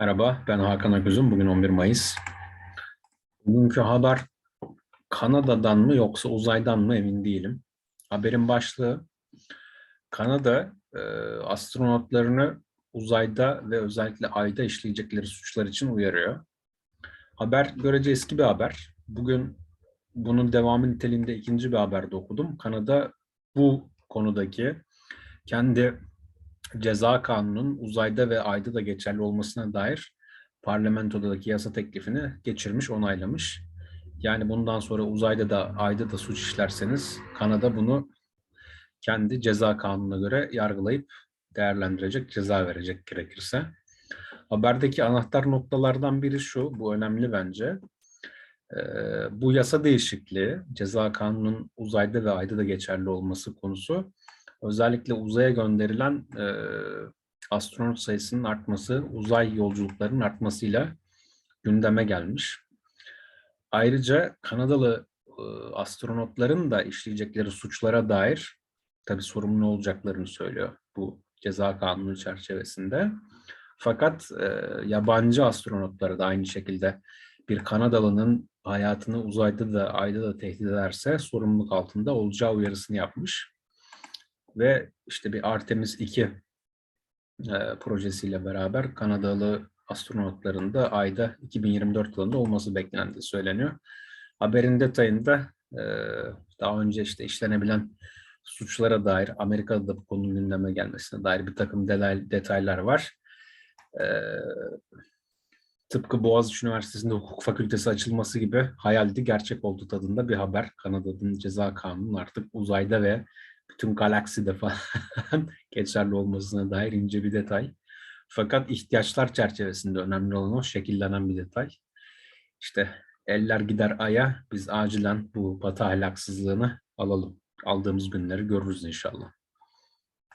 Merhaba, ben Hakan Aküzüm. Bugün 11 Mayıs. Bugünkü haber Kanada'dan mı yoksa uzaydan mı emin değilim. Haberin başlığı Kanada e, astronotlarını uzayda ve özellikle ayda işleyecekleri suçlar için uyarıyor. Haber görece eski bir haber. Bugün bunun devamı niteliğinde ikinci bir haberde okudum. Kanada bu konudaki kendi ceza kanunun uzayda ve ayda da geçerli olmasına dair parlamentodaki yasa teklifini geçirmiş, onaylamış. Yani bundan sonra uzayda da ayda da suç işlerseniz Kanada bunu kendi ceza kanununa göre yargılayıp değerlendirecek, ceza verecek gerekirse. Haberdeki anahtar noktalardan biri şu, bu önemli bence. Ee, bu yasa değişikliği, ceza kanunun uzayda ve ayda da geçerli olması konusu özellikle uzaya gönderilen e, astronot sayısının artması, uzay yolculuklarının artmasıyla gündeme gelmiş. Ayrıca Kanadalı e, astronotların da işleyecekleri suçlara dair tabii sorumlu olacaklarını söylüyor bu ceza kanunu çerçevesinde. Fakat e, yabancı astronotlara da aynı şekilde bir Kanadalı'nın hayatını uzayda da ayda da tehdit ederse sorumluluk altında olacağı uyarısını yapmış ve işte bir Artemis 2 e, projesiyle beraber Kanadalı astronotların da ayda 2024 yılında olması beklendiği söyleniyor. Haberin detayında e, daha önce işte işlenebilen suçlara dair Amerika'da da bu konunun gündeme gelmesine dair bir takım detay, detaylar var. E, tıpkı Boğaziçi Üniversitesi'nde hukuk fakültesi açılması gibi hayaldi gerçek oldu tadında bir haber. Kanada'nın ceza kanunun artık uzayda ve bütün galakside falan geçerli olmasına dair ince bir detay. Fakat ihtiyaçlar çerçevesinde önemli olan o şekillenen bir detay. İşte eller gider aya, biz acilen bu batı ahlaksızlığını alalım. Aldığımız günleri görürüz inşallah.